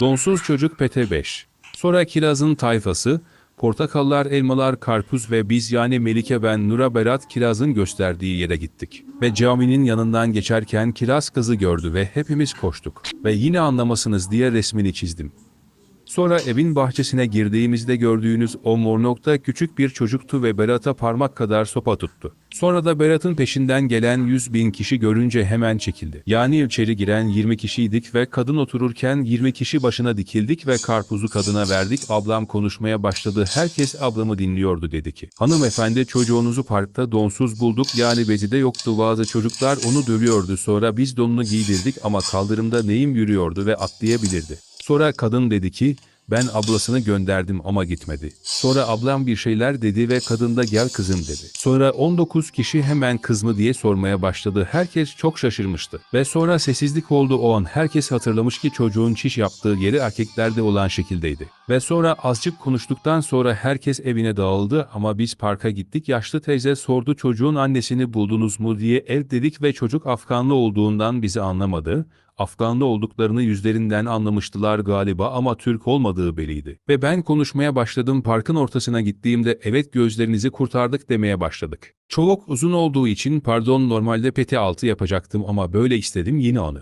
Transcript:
Donsuz çocuk PT5. Sonra kirazın tayfası, portakallar, elmalar, karpuz ve biz yani Melike ben Nura Berat kirazın gösterdiği yere gittik. Ve caminin yanından geçerken kiraz kızı gördü ve hepimiz koştuk. Ve yine anlamasınız diye resmini çizdim. Sonra evin bahçesine girdiğimizde gördüğünüz o mor nokta küçük bir çocuktu ve Berat'a parmak kadar sopa tuttu. Sonra da Berat'ın peşinden gelen 100 bin kişi görünce hemen çekildi. Yani içeri giren 20 kişiydik ve kadın otururken 20 kişi başına dikildik ve karpuzu kadına verdik. Ablam konuşmaya başladı. Herkes ablamı dinliyordu dedi ki. Hanımefendi çocuğunuzu parkta donsuz bulduk yani bezi de yoktu. Bazı çocuklar onu dövüyordu. Sonra biz donunu giydirdik ama kaldırımda neyim yürüyordu ve atlayabilirdi. Sonra kadın dedi ki, ben ablasını gönderdim ama gitmedi. Sonra ablam bir şeyler dedi ve kadın da gel kızım dedi. Sonra 19 kişi hemen kız mı diye sormaya başladı. Herkes çok şaşırmıştı. Ve sonra sessizlik oldu o an. Herkes hatırlamış ki çocuğun çiş yaptığı yeri erkeklerde olan şekildeydi. Ve sonra azıcık konuştuktan sonra herkes evine dağıldı ama biz parka gittik. Yaşlı teyze sordu çocuğun annesini buldunuz mu diye el dedik ve çocuk Afganlı olduğundan bizi anlamadı. Afganlı olduklarını yüzlerinden anlamıştılar galiba ama Türk olmadığı belliydi. Ve ben konuşmaya başladım parkın ortasına gittiğimde evet gözlerinizi kurtardık demeye başladık. Çoluk uzun olduğu için pardon normalde peti altı yapacaktım ama böyle istedim yine onu.